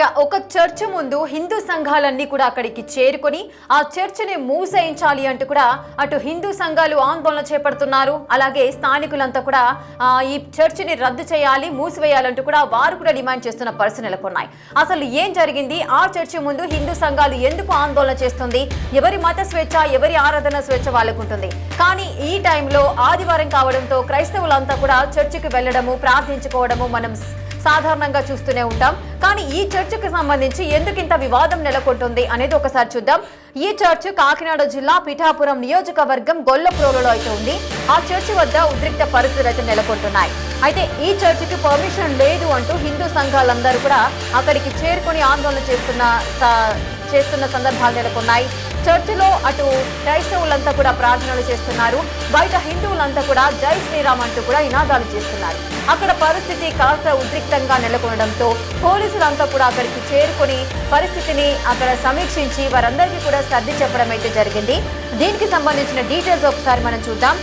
చివరిగా ఒక చర్చ్ ముందు హిందూ సంఘాలన్నీ కూడా అక్కడికి చేరుకొని ఆ చర్చిని మూసేయించాలి అంటూ కూడా అటు హిందూ సంఘాలు ఆందోళన చేపడుతున్నారు. అలాగే స్థానికులంతా కూడా ఈ చర్చిని రద్దు చేయాలి మూసివేయాలంటూ కూడా వారు కూడా డిమాండ్ చేస్తున్న పరిస్థితి నెలకొన్నాయి అసలు ఏం జరిగింది? ఆ చర్చి ముందు హిందూ సంఘాలు ఎందుకు ఆందోళన చేస్తుంది? ఎవరి మత స్వేచ్ఛ ఎవరి ఆరాధన స్వేచ్ఛ వాళ్ళకు ఉంటుంది కానీ ఈ టైంలో ఆదివారం కావడంతో క్రైస్తవులంతా కూడా చర్చికి వెళ్ళడము ప్రార్థించుకోవడము మనం సాధారణంగా చూస్తూనే ఉంటాం. కానీ ఈ చర్చకు సంబంధించి ఎందుకు ఇంత వివాదం నెలకొంటుంది అనేది ఒకసారి చూద్దాం. ఈ చర్చ్ కాకినాడ జిల్లా పిఠాపురం నియోజకవర్గం గొల్లప్రోలులో అయితే ఉంది. ఆ చర్చి వద్ద ఉద్రిక్త పరిస్థితులు అయితే నెలకొంటున్నాయి. అయితే ఈ చర్చికి పర్మిషన్ లేదు అంటూ హిందూ సంఘాలందరూ కూడా అక్కడికి చేరుకొని ఆందోళన చేస్తున్న చేస్తున్న సందర్భాలు నెలకొన్నాయి. చర్చిలో అటు క్రైస్తవులంతా కూడా ప్రార్థనలు చేస్తున్నారు. బయట హిందువులంతా కూడా జై శ్రీరామ్ అంటూ కూడా నినాదాలు చేస్తున్నారు. అక్కడ పరిస్థితి కాస్త ఉద్రిక్తంగా నెలకొనడంతో పోలీసులంతా కూడా అక్కడికి చేరుకొని పరిస్థితిని అక్కడ సమీక్షించి వారందరికీ కూడా సర్ది చెప్పడం అయితే జరిగింది. దీనికి సంబంధించిన డీటెయిల్స్ ఒకసారి మనం చూద్దాం.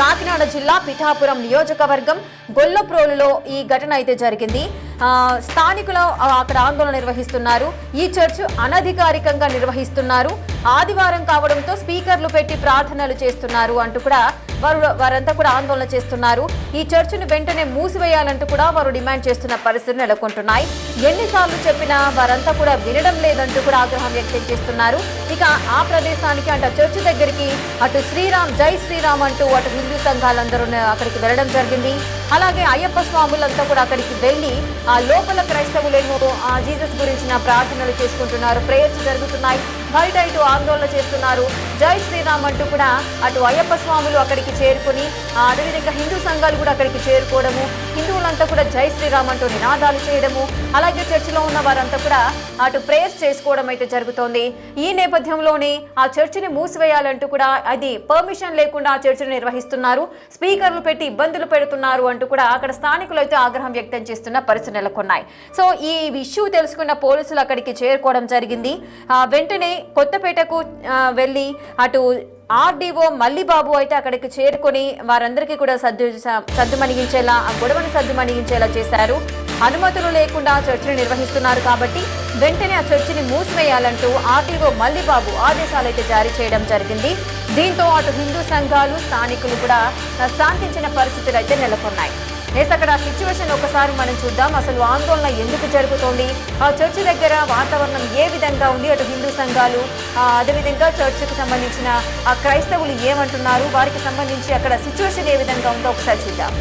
కాకినాడ జిల్లా పిఠాపురం నియోజకవర్గం గొల్లప్రోలులో ఈ ఘటన అయితే జరిగింది. స్థానికులు అక్కడ ఆందోళన నిర్వహిస్తున్నారు. ఈ చర్చ్ అనధికారికంగా నిర్వహిస్తున్నారు. ఆదివారం కావడంతో స్పీకర్లు పెట్టి ప్రార్థనలు చేస్తున్నారు అంటూ కూడా వారు వారంతా కూడా ఆందోళన చేస్తున్నారు. ఈ చర్చిని వెంటనే మూసివేయాలంటూ కూడా వారు డిమాండ్ చేస్తున్న పరిస్థితులు నెలకొంటున్నాయి. ఎన్నిసార్లు చెప్పినా వారంతా కూడా వినడం లేదంటూ కూడా ఆగ్రహం వ్యక్తం చేస్తున్నారు. ఇక ఆ ప్రదేశానికి అంటే చర్చి దగ్గరికి అటు శ్రీరామ్ జై శ్రీరామ్ అంటూ అటు హిందూ సంఘాలందరూ అక్కడికి వెళ్ళడం జరిగింది. అలాగే అయ్యప్ప స్వాములంతా కూడా అక్కడికి వెళ్ళి ఆ లోపల క్రైస్తవులేమో ఆ జీసస్ గురించిన ప్రార్థనలు చేసుకుంటున్నారు. ప్రేయర్స్ జరుగుతున్నాయి. బయట ఇటు ఆందోళన చేస్తున్నారు. జై శ్రీరామ్ అంటూ కూడా అటు అయ్యప్ప స్వాములు అక్కడికి చేరుకొని ఆ అదేవిధంగా హిందూ సంఘాలు కూడా అక్కడికి చేరుకోవడము హిందువులంతా కూడా జై శ్రీరామ్ అంటూ నినాదాలు చేయడము అలాగే చర్చిలో ఉన్న వారంతా కూడా అటు ప్రేయర్స్ చేసుకోవడం అయితే జరుగుతోంది. ఈ నేపథ్యంలోనే ఆ చర్చిని మూసివేయాలంటూ కూడా అది పర్మిషన్ లేకుండా ఆ చర్చిని నిర్వహిస్తున్నారు. స్పీకర్లు పెట్టి ఇబ్బందులు పెడుతున్నారు అంటూ కూడా అక్కడ స్థానికులు అయితే ఆగ్రహం వ్యక్తం చేస్తున్న పరిస్థితి నెలకొన్నాయి. సో ఈ ఇష్యూ తెలుసుకున్న పోలీసులు అక్కడికి చేరుకోవడం జరిగింది. వెంటనే కొత్తపేటకు వెళ్ళి అటు ఆర్డీఓ మల్లిబాబు అయితే అక్కడికి చేరుకొని వారందరికీ కూడా సర్దు సర్దు మణిగించేలా ఆ గొడవను సర్దు మణిగించేలా చేశారు. అనుమతులు లేకుండా చర్చిని నిర్వహిస్తున్నారు కాబట్టి వెంటనే ఆ చర్చిని మూసివేయాలంటూ ఆర్డీఓ మల్లిబాబు ఆదేశాలు అయితే జారీ చేయడం జరిగింది. దీంతో అటు హిందూ సంఘాలు స్థానికులు కూడా శాంతించిన పరిస్థితులు అయితే నెలకొన్నాయి. ఎస్ అక్కడ సిచ్యువేషన్ ఒకసారి మనం చూద్దాం. అసలు ఆందోళన ఎందుకు జరుగుతోంది? ఆ చర్చి దగ్గర వాతావరణం ఏ విధంగా ఉంది? అటు హిందూ సంఘాలు అదేవిధంగా చర్చికి సంబంధించిన ఆ క్రైస్తవులు ఏమంటున్నారు? వారికి సంబంధించి అక్కడ సిచ్యువేషన్ ఏ విధంగా ఉందో ఒకసారి చూద్దాం.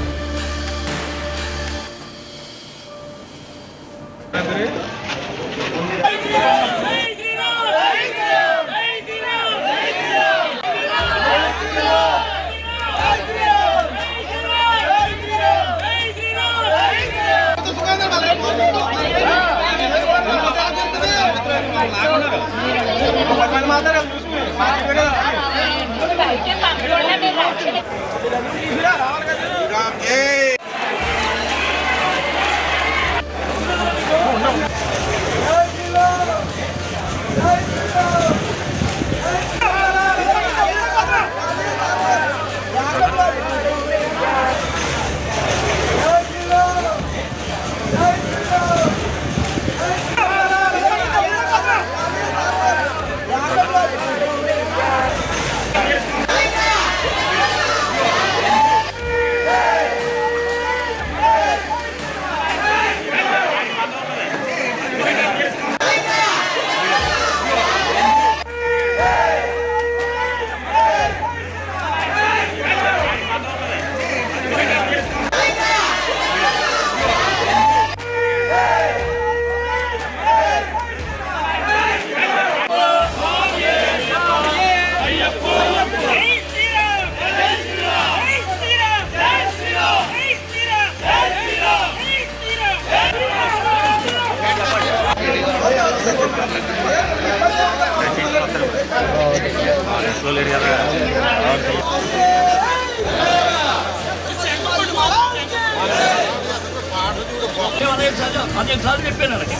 నేను సార్ చెప్పాను అలాగే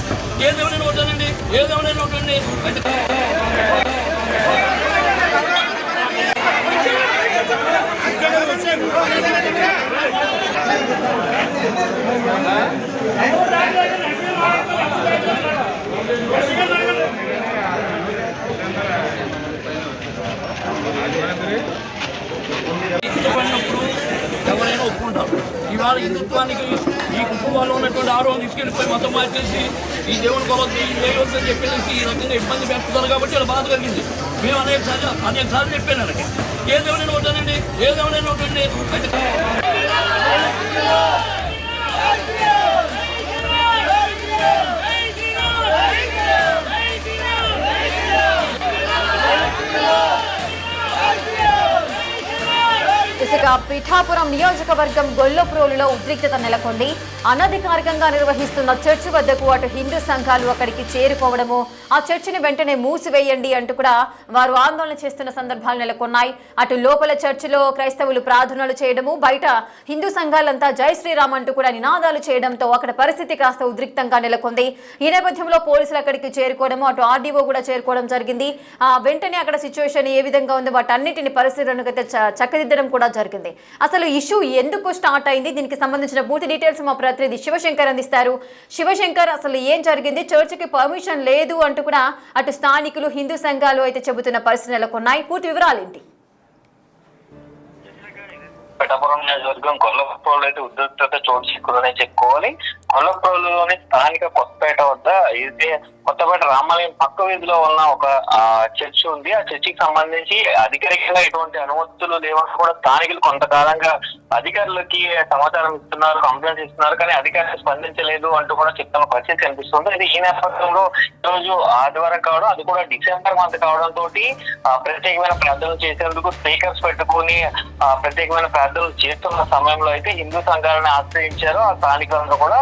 ఏదేమైనా నోటండి ఏదేమైనా నోటండి అయితే ఇష్టపడినప్పుడు ఎవరైనా ఒప్పుకుంటారు. ఇవాళ హిందుత్వానికి ఈ కుటుంబాల్లో ఉన్నటువంటి ఆరోగ్యం తీసుకెళ్ళిపోయి మతం మార్చేసి ఈ దేవుని కొలవద్దు ఈ వేయవద్దు చెప్పేసి ఈ రకంగా ఇబ్బంది పెడుతున్నారు కాబట్టి వాళ్ళ బాధ కలిగింది. మేము అనేక సార్లు అనేక సార్లు చెప్పాను వాళ్ళకి. ఏ దేవుడైనా ఉంటానండి ఏ దేవుడైనా ఒకటండి అయితే ఇసుక పిఠాపురం నియోజకవర్గం గొల్లప్రోలులో ఉద్రిక్తత నెలకొంది. అనధికారికంగా నిర్వహిస్తున్న చర్చి వద్దకు అటు హిందూ సంఘాలు అక్కడికి చేరుకోవడము ఆ చర్చిని వెంటనే మూసివేయండి అంటూ కూడా వారు ఆందోళన చేస్తున్న సందర్భాలు నెలకొన్నాయి. అటు లోపల చర్చిలో క్రైస్తవులు ప్రార్థనలు చేయడము బయట హిందూ సంఘాలంతా జై శ్రీరామ్ అంటూ కూడా నినాదాలు చేయడంతో అక్కడ పరిస్థితి కాస్త ఉద్రిక్తంగా నెలకొంది. ఈ నేపథ్యంలో పోలీసులు అక్కడికి చేరుకోవడము అటు ఆర్డీఓ కూడా చేరుకోవడం జరిగింది. ఆ వెంటనే అక్కడ సిచ్యువేషన్ ఏ విధంగా ఉంది వాటన్నిటిని పరిస్థితులను అయితే చ- చక్కదిద్దడం కూడా జరిగింది. అసలు ఇష్యూ ఎందుకు స్టార్ట్ అయింది? దీనికి సంబంధించిన పూర్తి డీటెయిల్స్ మా ప్రతినిధి శివశంకర్ అందిస్తారు. శివశంకర్ అసలు ఏం జరిగింది? చర్చికి పర్మిషన్ లేదు అంటూ కూడా అటు స్థానికులు హిందూ సంఘాలు అయితే చెబుతున్న పరిస్థితి ఉన్నాయి పూర్తి వివరాలు ఏంటి? పెట్టపురం నియోజకవర్గం కొల్లప్రోలు అయితే ఉద్రిక్తత చోటు చిక్కుదని చెప్పుకోవాలి. కొల్లప్రోలులోని స్థానిక కొత్తపేట వద్ద అయితే కొత్తపేట రామాలయం పక్క వీధిలో ఉన్న ఒక చర్చ్ ఉంది. ఆ చర్చికి సంబంధించి అధికారికంగా ఎటువంటి అనుమతులు లేవని కూడా స్థానికులు కొంతకాలంగా అధికారులకి సమాచారం ఇస్తున్నారు కంప్లైంట్స్ ఇస్తున్నారు కానీ అధికారులు స్పందించలేదు అంటూ కూడా చెప్తున్న పరిస్థితి కనిపిస్తుంది. ఇది ఈ నేపథ్యంలో ఈ రోజు ఆదివారం కావడం అది కూడా డిసెంబర్ మంత్ కావడం తోటి ఆ, ప్రత్యేకమైన ప్రార్థనలు చేసేందుకు స్పీకర్స్ పెట్టుకుని ప్రత్యేకమైన ప్రార్థనలు చేస్తున్న సమయంలో అయితే హిందూ సంఘాలను ఆశ్రయించారు. ఆ స్థానికులందరూ కూడా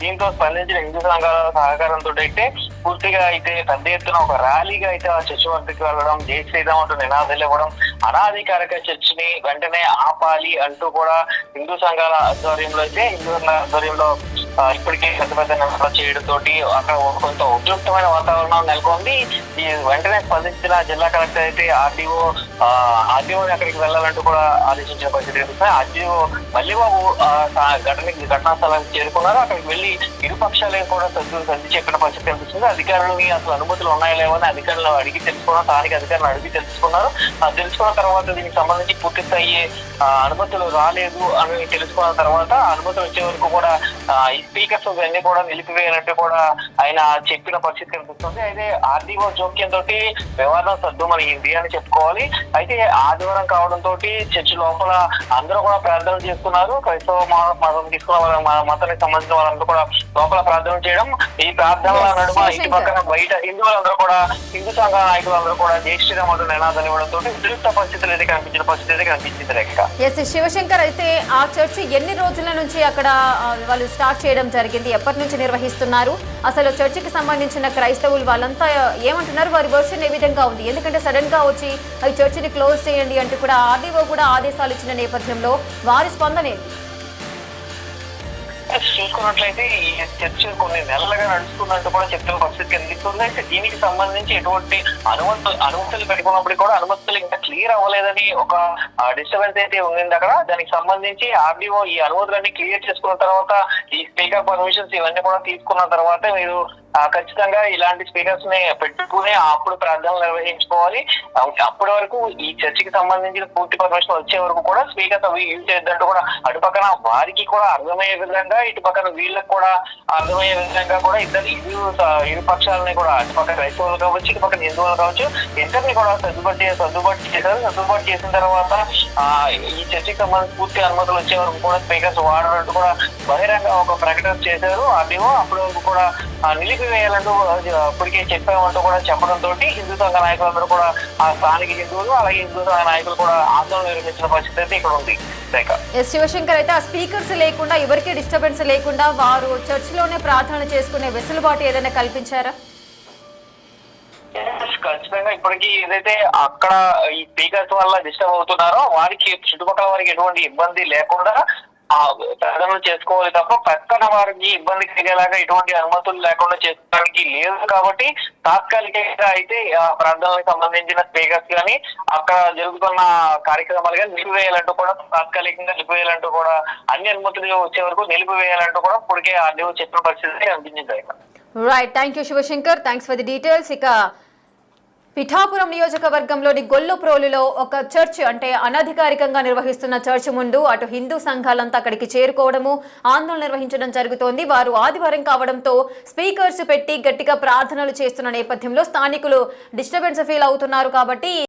దీంతో స్పందించిన హిందూ సంఘాల సహకారంతో అయితే పూర్తిగా అయితే పెద్ద ఎత్తున ఒక ర్యాలీగా అయితే ఆ చర్చ్ వద్దకు వెళ్ళడం జై శ్రీరామ్ అంటూ నినాదాలు ఇవ్వడం అనాధికారిక చర్చ్ని వెంటనే ఆపాలి అంటూ కూడా హిందూ సంఘాల ఆధ్వర్యంలో అయితే హిందూ సంఘాల ఆధ్వర్యంలో ఇప్పటికే పెద్ద పెద్ద నినాదాలు చేయడం తోటి అక్కడ కొంత ఉద్రిక్తమైన వాతావరణం నెలకొంది. ఈ వెంటనే స్పందించిన జిల్లా కలెక్టర్ అయితే ఆర్డీఓ ఆర్డీఓ అక్కడికి వెళ్ళాలంటూ కూడా ఆలోచించిన పరిస్థితి కనిపిస్తుంది. ఆర్డీఓ మల్లిబాబు ఆ, ఘటనకి ఘటనా స్థలానికి చేరుకున్నారు. అక్కడికి వెళ్ళి ఇరు పక్షాలను కూడా సర్దు సర్ది చెప్పిన పరిస్థితి కనిపిస్తుంది. అధికారులని అసలు అనుమతులు ఉన్నాయా లేవని అధికారులు అడిగి తెలుసుకున్నారు. స్థానిక అధికారులు అడిగి తెలుసుకున్నారు. ఆ తెలుసుకున్న తర్వాత దీనికి సంబంధించి పూర్తి స్థాయి ఆ, అనుమతులు రాలేదు అని తెలుసుకున్న తర్వాత అనుమతులు వచ్చే వరకు కూడా ఈ స్పీకర్స్ ఇవన్నీ కూడా నిలిపివేయాలంటే కూడా ఆయన చెప్పిన పరిస్థితి కనిపిస్తుంది అయితే ఆర్డీఓ జోక్యం తోటి వ్యవహారం సర్దుమణిగింది అని చెప్పుకోవాలి. అయితే ఆదివారం కావడం తోటి చర్చి లోపల అందరూ కూడా ప్రార్థనలు చేస్తున్నారు. క్రైస్తవ మతం తీసుకున్న వాళ్ళ మతానికి సంబంధించిన వాళ్ళందరూ కూడా లోపల ప్రార్థన చేయడం. ఈ ప్రార్థనల Yes, నడుమ ఇటు. పక్కన బయట హిందువులందరూ కూడా హిందూ సంఘ నాయకులందరూ కూడా జై శ్రీరామ్ అంటూ నినాదాలు ఇవ్వడం తోటి ఉద్రిక్త పరిస్థితులు అయితే కనిపించిన పరిస్థితి అయితే కనిపించింది లెక్క ఎస్ శివశంకర్ అయితే ఆ చర్చి ఎన్ని రోజుల నుంచి అక్కడ వాళ్ళు స్టార్ట్ చేయడం జరిగింది? ఎప్పటి నుంచి నిర్వహిస్తున్నారు? అసలు చర్చికి సంబంధించిన క్రైస్తవులు వాళ్ళంతా ఏమంటున్నారు? వారి వర్షన్ ఏ విధంగా ఉంది? ఎందుకంటే సడన్గా వచ్చి ఈ చర్చిని క్లోజ్ చేయండి అంటూ కూడా ఆర్డీఓ కూడా ఆదేశాలు ఇచ్చిన నేపథ్యంలో వారి స్పందన ఏంటి? చూసుకున్నట్లయితే ఈ చర్చ కొన్ని నెలలుగా నడుస్తున్నట్టు కూడా చెప్తున్న పరిస్థితి కనిపిస్తుంది. అయితే దీనికి సంబంధించి ఎటువంటి అనుమతులు అనుమతులు పెట్టుకున్నప్పుడు కూడా అనుమతులు ఇంకా క్లియర్ అవ్వలేదని ఒక డిస్టర్బెన్స్ అయితే ఉంది అక్కడ. దానికి సంబంధించి ఆర్డీఓ ఈ అనుమతులన్నీ క్లియర్ చేసుకున్న తర్వాత ఈ స్పీకర్ పర్మిషన్స్ ఇవన్నీ కూడా తీసుకున్న తర్వాత మీరు ఖచ్చితంగా ఇలాంటి స్పీకర్స్ని పెట్టుకుని అప్పుడు ప్రార్థనలు నిర్వహించుకోవాలి. అప్పటి వరకు ఈ చర్చికి సంబంధించిన పూర్తి పర్మిషన్ వచ్చే వరకు కూడా స్పీకర్స్ అవి యూజ్ చేద్దంటూ కూడా అటు పక్కన వారికి కూడా అర్థమయ్యే విధంగా ఇటు పక్కన వీళ్ళకి కూడా అర్థమయ్యే విధంగా కూడా ఇద్దరు ఇరు ఇరు పక్షాలని కూడా అటు పక్కన క్రైస్తవులు కావచ్చు ఇటు పక్కన హిందువులు కావచ్చు ఇద్దరిని కూడా సర్దుబాటు చే- సర్దుబాటు చేశారు సర్దుబాటు చేసిన తర్వాత ఈ చర్చికి సంబంధించి పూర్తి అనుమతులు వచ్చే వరకు కూడా స్పీకర్స్ వాడాలంటూ కూడా బహిరంగ ఒక ప్రకటన చేశారు. అదేమో అప్పటి వరకు కూడా నిలిపివేయాలంటూ ఆ, అప్పటికే చెప్పామంటూ కూడా చెప్పడం తోటి హిందూ సంఘ నాయకులందరూ కూడా ఆ స్థానిక హిందువులు అలాగే హిందూ సంఘ నాయకులు కూడా ఆందోళన నిర్వహించిన పరిస్థితి అయితే ఇక్కడ ఉంది ఎస్ శివశంకర్ అయితే ఆ స్పీకర్స్ లేకుండా ఎవరికి డిస్టర్బెన్స్ లేకుండా వారు చర్చిలోనే ప్రార్థన చేసుకునే వెసులుబాటు ఏదైనా కల్పించారా? ఖచ్చితంగా ఇప్పటికీ ఏదైతే అక్కడ ఈ స్పీకర్స్ వల్ల డిస్టర్బ్ అవుతున్నారో వారికి చుట్టుపక్కల వారికి ఎటువంటి ఇబ్బంది లేకుండా ప్రజలు ప్రార్థనలు చేసుకోవాలి తప్ప పక్కన వారికి ఇబ్బంది కలిగేలాగా ఎటువంటి అనుమతులు లేకుండా చేసుకోవడానికి లేదు కాబట్టి తాత్కాలికంగా అయితే ఆ ప్రార్థనలకు సంబంధించిన స్పీకర్స్ కానీ అక్కడ జరుగుతున్న కార్యక్రమాలు కానీ నిలిపివేయాలంటూ కూడా తాత్కాలికంగా నిలిపివేయాలంటూ కూడా అన్ని అనుమతులు వచ్చే వరకు నిలిపివేయాలంటూ కూడా ఇప్పటికే ఆర్డీఓ చెప్పిన పరిస్థితి అనిపించింది right thank you Shivashankar thanks for the details ఇక పిఠాపురం నియోజకవర్గంలోని గొల్లుప్రోలులో ఒక చర్చ్ అంటే అనధికారికంగా నిర్వహిస్తున్న చర్చ్ ముందు అటు హిందూ సంఘాలంతా అక్కడికి చేరుకోవడము ఆందోళన నిర్వహించడం జరుగుతోంది. వారు ఆదివారం కావడంతో స్పీకర్స్ పెట్టి గట్టిగా ప్రార్థనలు చేస్తున్న నేపథ్యంలో స్థానికులు డిస్టర్బెన్స్ ఫీల్ అవుతున్నారు కాబట్టి